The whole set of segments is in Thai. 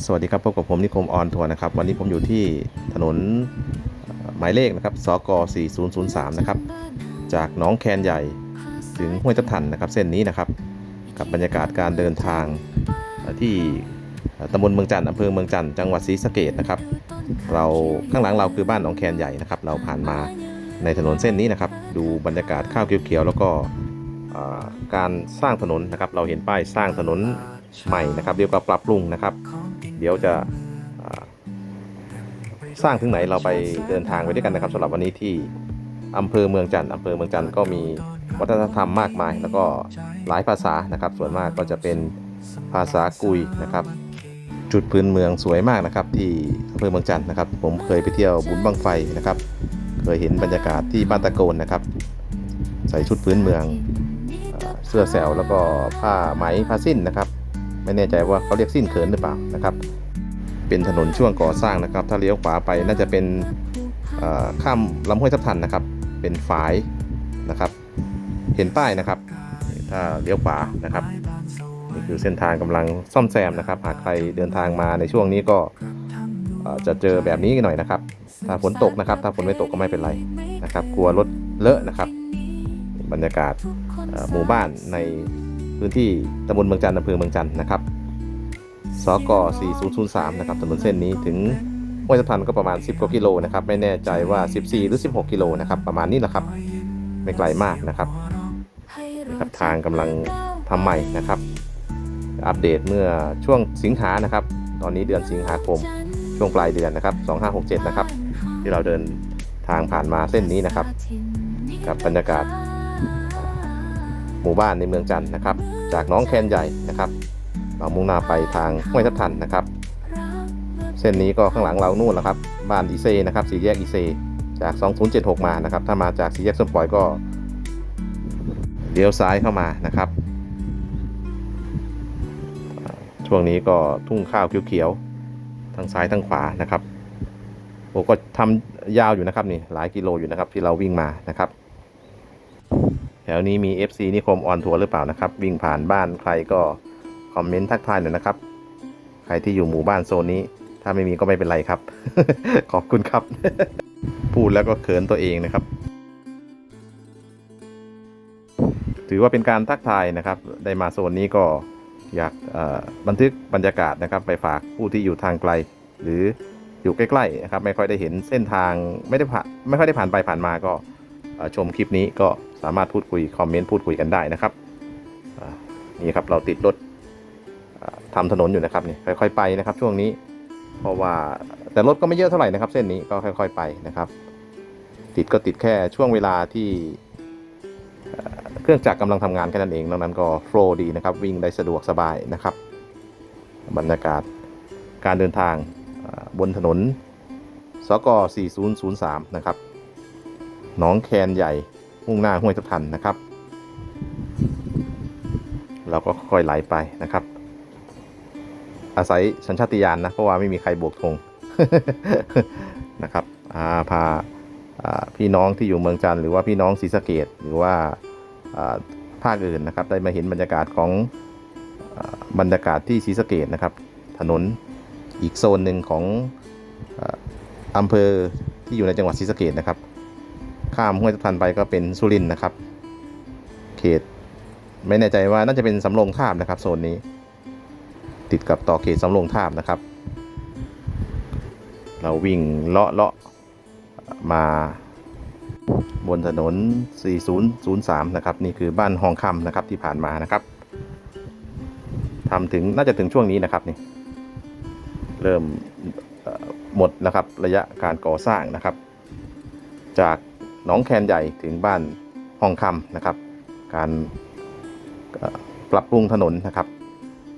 สวัสดีครับพบกับผมนิคมออนทัวร์นะครับ วันนี้ผมอยู่ที่ถนนหมายเลขนะครับสก4003 นะครับ จากหน้องแคนใหญ่ถึงห้วยตะทันนะครับ เส้นนี้นะครับ กับบรรยากาศการเดินทางที่ตำบลเมืองจันทร์อำเภอเมืองจันทร์จังหวัดศรีสะเกดนะครับ เราข้างหลังเราคือบ้านหนองแคนใหญ่นะครับ เราผ่านมาในถนนเส้นนี้นะครับ ดูบรรยากาศข้าวเขียวๆแล้วก็การสร้างถนนนะครับ เราเห็นป้ายสร้างถนนใหม่นะครับเรียกว่าปรับปรุงนะครับ เดี๋ยวจะสร้างถึงไหนเราไปเดินทางไปด้วยกันนะครับสำหรับวันนี้ที่อำเภอเมืองจันทร์อำเภอเมืองจันทร์ก็มีวัฒนธรรมมากมาย แล้วก็หลายภาษานะครับ ส่วนมากก็จะเป็นภาษากุยนะครับ จุดพื้นเมืองสวยมากนะครับ ที่อำเภอเมืองจันทร์นะครับ ผมเคยไปเที่ยวบุญบังไฟนะครับ เคยเห็นบรรยากาศที่บ้านตะโกนนะครับ ใส่ชุดพื้นเมืองเอ่อเสื้อแสวแล้วก็ผ้าไหมผ้าสิ้นนะครับ ไม่แน่ใจว่าเขาเรียกสิ้นเขินหรือเปล่านะครับ เป็นถนนช่วงก่อสร้างนะครับ ถ้าเลี้ยวขวาไปน่าจะเป็นข้ามลำห้วยทับทันนะครับ เป็นฝายนะครับ เห็นป้ายนะครับ ถ้าเลี้ยวขวานะครับนี่คือเส้นทางกำลังซ่อมแซมนะครับ หากใครเดินทางมาในช่วงนี้ก็จะเจอแบบนี้หน่อยนะครับ ถ้าฝนตกนะครับ ถ้าฝนไม่ตกก็ไม่เป็นไรนะครับ กลัวรถเลอะนะครับ บรรยากาศหมู่บ้านใน พื้นที่ตำบลเมืองจันทร์อำเภอเมืองจันทร์นะครับสก4003นะครับถนนเส้นนี้ถึงห้วยสะพานก็ประมาณ 10กว่ากิโลนะครับไม่แน่ใจว่า 14 หรือ 16 กิโลนะครับประมาณนี้แหละครับไม่ไกลมากนะครับนะครับ ทางกำลังทำใหม่นะครับ อัปเดตเมื่อช่วงสิงหานะครับ ตอนนี้เดือนสิงหาคมช่วงปลายเดือนนะครับ 2567 นะครับ ที่เราเดินทางผ่านมาเส้นนี้นะครับ กับบรรยากาศ หมู่บ้านในเมืองจันทร์นะครับ จากน้องแคนใหญ่นะครับ เรามุ่งหน้าไปทางห้วยทับทันนะครับ เส้นนี้ก็ข้างหลังเรานู่นแหละครับ บ้านอีเซนะครับสี่แยกอีเซจาก 2076 มานะครับ ถ้ามาจากสี่แยกส้มปล่อยก็เลี้ยวซ้ายเข้ามานะครับ ช่วงนี้ก็ทุ่งข้าวเขียวๆทั้งซ้ายทั้งขวานะครับโอ้ก็ทำยาวอยู่นะครับนี่หลายกิโลอยู่นะครับที่เราวิ่งมานะครับ วนี้มี FC นิคมออนทัวร์หรือเปล่านะครับ วิ่งผ่านบ้านใครก็คอมเมนต์ทักทายหน่อยนะครับ ใครที่อยู่หมู่บ้านโซนนี้ ถ้าไม่มีก็ไม่เป็นไรครับ ขอบคุณครับ พูดแล้วก็เขินตัวเองนะครับ ถือว่าเป็นการทักทายนะครับ ได้มาโซนนี้ก็อยากบันทึกบรรยากาศนะครับ ไปฝากผู้ที่อยู่ทางไกล หรืออยู่ใกล้ๆนะครับ ไม่ค่อยได้เห็นเส้นทางไม่ได้ผ่านไม่ค่อยได้ผ่านไปผ่านมาก็ ชมคลิปนี้ก็สามารถพูดคุยคอมเมนต์พูดคุยกันได้นะครับนี่ครับเราติดรถอ่าทำถนนอยู่นะครับนี่ค่อย ๆ ไปนะครับ ช่วงนี้ เพราะว่าแต่รถก็ไม่เยอะเท่าไหร่นะครับ เส้นนี้ก็ค่อย ๆ ไปนะครับ ติดก็ติดแค่ช่วงเวลาที่เครื่องจักรกำลังทำงานแค่นั้นเองนอกนั้นก็โฟล์ดีนะครับ วิ่งได้สะดวกสบายนะครับ บรรยากาศการเดินทางบนถนนสก4003 นะครับ หนองแคนใหญ่มุ่งหน้าห้วยทับทันนะครับ เราก็ค่อยไหลไปนะครับ อาศัยสัญชาติญาณนะเพราะว่าไม่มีใครโบกธงนะครับอาพาาพี่น้องที่อยู่เมืองจันทร์หรือว่าพี่น้องศรีสะเกดหรือว่าภาคอื่นนะครับ ได้มาเห็นบรรยากาศของอบรรยากาศที่ศรีสะเกดนะครับ ถนนอีกโซนหนึ่งของออำเภอที่อยู่ในจังหวัดศรีสะเกดนะครับ ข้ามห้วยทับทันไปก็เป็นสุรินนะครับ เขตไม่แน่ใจว่าน่าจะเป็นสำโรงทาบนะครับโซนนี้ ติดกับต่อเขตสำโรงทาบนะครับ เราวิ่งเลาะเลาะมาบนถนน 4003 นะครับ นี่คือบ้านหองคำนะครับที่ผ่านมานะครับทำถึงน่าจะถึงช่วงนี้นะครับนี่เริ่มหมดนะครับระยะการก่อสร้างนะครับ จาก หนองแคนใหญ่ถึงบ้านห้องคำนะครับ การปรับปรุงถนนนะครับ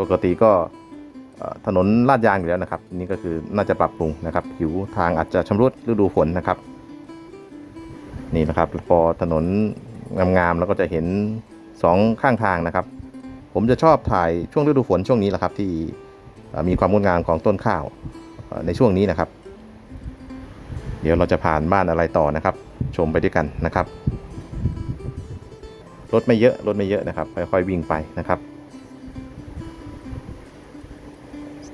ปกติก็ถนนลาดยางอยู่แล้วนะครับ นี่ก็คือน่าจะปรับปรุงนะครับ ผิวทางอาจจะชำรุดฤดูฝนนะครับ นี่นะครับพอถนนงามๆแล้วก็จะเห็นสองข้างทางนะครับ ผมจะชอบถ่ายช่วงฤดูฝนช่วงนี้แหละครับ ที่มีความงดงามของต้นข้าวในช่วงนี้นะครับ เดี๋ยวเราจะผ่านบ้านอะไรต่อนะครับ ชมไปด้วยกันนะครับ รถไม่เยอะ รถไม่เยอะนะครับ ค่อยๆวิ่งไปนะครับ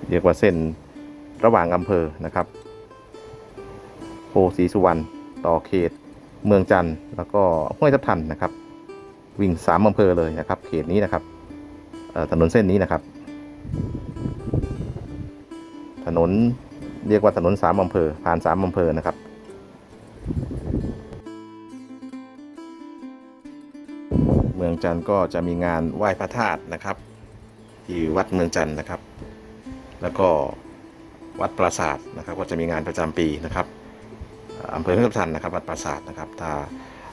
เรียกว่าเส้นระหว่างอำเภอนะครับโพสีสุวรรณ ต่อเขต เมืองจันทร์ แล้วก็ห้วยทับทันนะครับ วิ่งสามอำเภอเลยนะครับ เขตนี้นะครับถนนเส้นนี้นะครับ ถนนเรียกว่าถนนสามอำเภอผ่านสามอำเภอนะครับ เมืองจันทร์ก็จะมีงานไหว้พระธาตุนะครับ ที่วัดเมืองจันทร์นะครับ แล้วก็วัดปราสาทนะครับ ก็จะมีงานประจำปีนะครับอำเภอเมืองทันนะครับ วัดปราสาทนะครับ ถ้า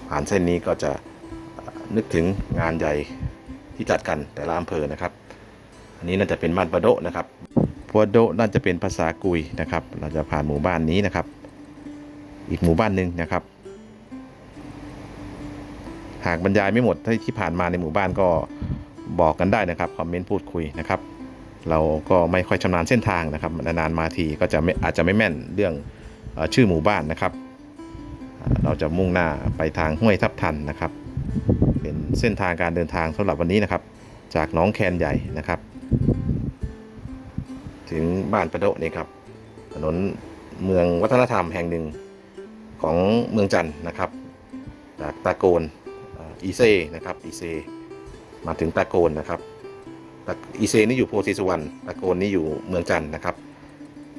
ผ่านเส้นนี้ก็จะนึกถึงงานใหญ่ที่จัดกันแต่ละอำเภอนะครับ อันนี้น่าจะเป็นบ้านปะโดนะครับพัวโดน่าจะเป็นภาษากุยนะครับ เราจะผ่านหมู่บ้านนี้นะครับ อีกหมู่บ้านหนึ่งนะครับ หากบรรยายไม่หมดที่ผ่านมาในหมู่บ้านก็บอกกันได้นะครับคอมเมนต์พูดคุยนะครับ เราก็ไม่ค่อยชำนาญเส้นทางนะครับนานๆมาทีก็จะไม่อาจจะไม่แม่นเรื่องชื่อหมู่บ้านนะครับ เราจะมุ่งหน้าไปทางห้วยทับทันนะครับ เป็นเส้นทางการเดินทางสำหรับวันนี้นะครับ จากหน้องแคนใหญ่นะครับ ถึงบ้านประโดนี่ครับถนนเมืองวัฒนธรรมแห่งหนึ่งของเมืองจันทร์นะครับ จากตาโกน อีเซนะครับอีเซมาถึงตาโกนนะครับตาอีเซนี่อยู่โพธิสุวรรณตาโกนนี่อยู่เมืองจันทร์นะครับ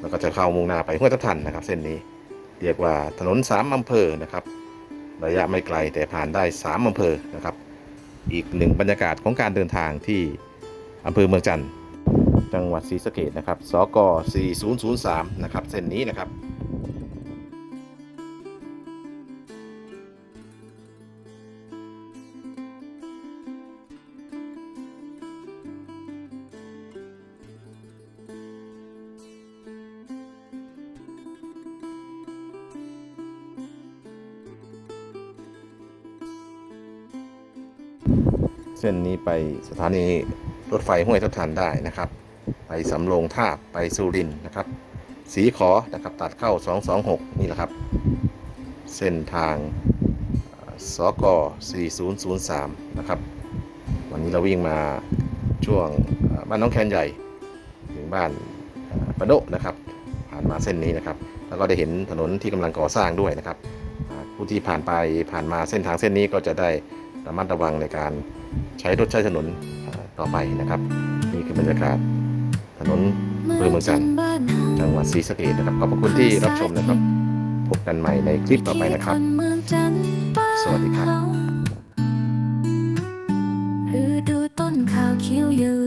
แล้วก็จะเข้ามุ่งหน้าไปห้วยทับทันนะครับ เส้นนี้เรียกว่าถนนสามอำเภอนะครับ ระยะไม่ไกลแต่ผ่านได้สามอำเภอนะครับ อีกหนึ่งบรรยากาศของการเดินทางที่อำเภอเมืองจันทร์จังหวัดศรีสะเกดนะครับ สก 4003 นะครับ เส้นนี้นะครับ เส้นนี้ไปสถานีรถไฟห้วยทับทันได้นะครับ ไปสำโรงท่าไปสุรินนะครับ สีขอนะครับตัดเข้า 226 นี่แหละครับ เส้นทางเอ่อสก4003 นะครับ วันนี้เราวิ่งมาช่วงบ้านน้องแคนใหญ่ถึงบ้านปะโดะนะครับ ผ่านมาเส้นนี้นะครับ แล้วก็ได้เห็นถนนที่กำลังก่อสร้างด้วยนะครับ ผู้ที่ผ่านไปผ่านมาเส้นทางเส้นนี้ก็จะได้ระมัดระวังในการ ใช้รถใช้ถนนอ่าต่อไปนะครับ นี่คือบรรยากาศถนนอำเภอเมืองจันทร์จังหวัดศรีสะเกษนะครับขอบพระคุณที่รับชมนะครับ พบกันใหม่ในคลิปต่อไปนะครับ สวัสดีครับฤดูต้นข้าวเขียวอย่า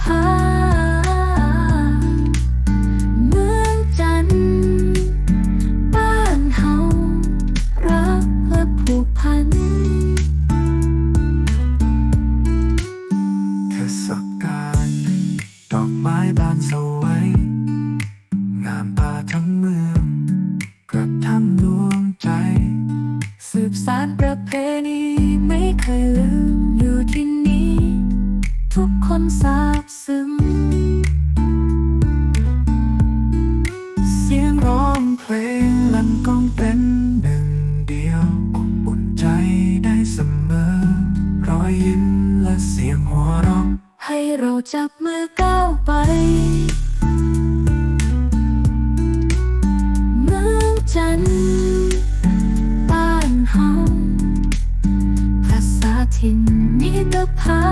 ภาเมืองจันทร์บ้านเฮารักและผูกพันเทศกาลดอกไม้บานสวย งามตาทั้งเมือง จับมือก้าวไปเมืองจันทร์บ้านเฮาภาษาถิ่นมิตรภา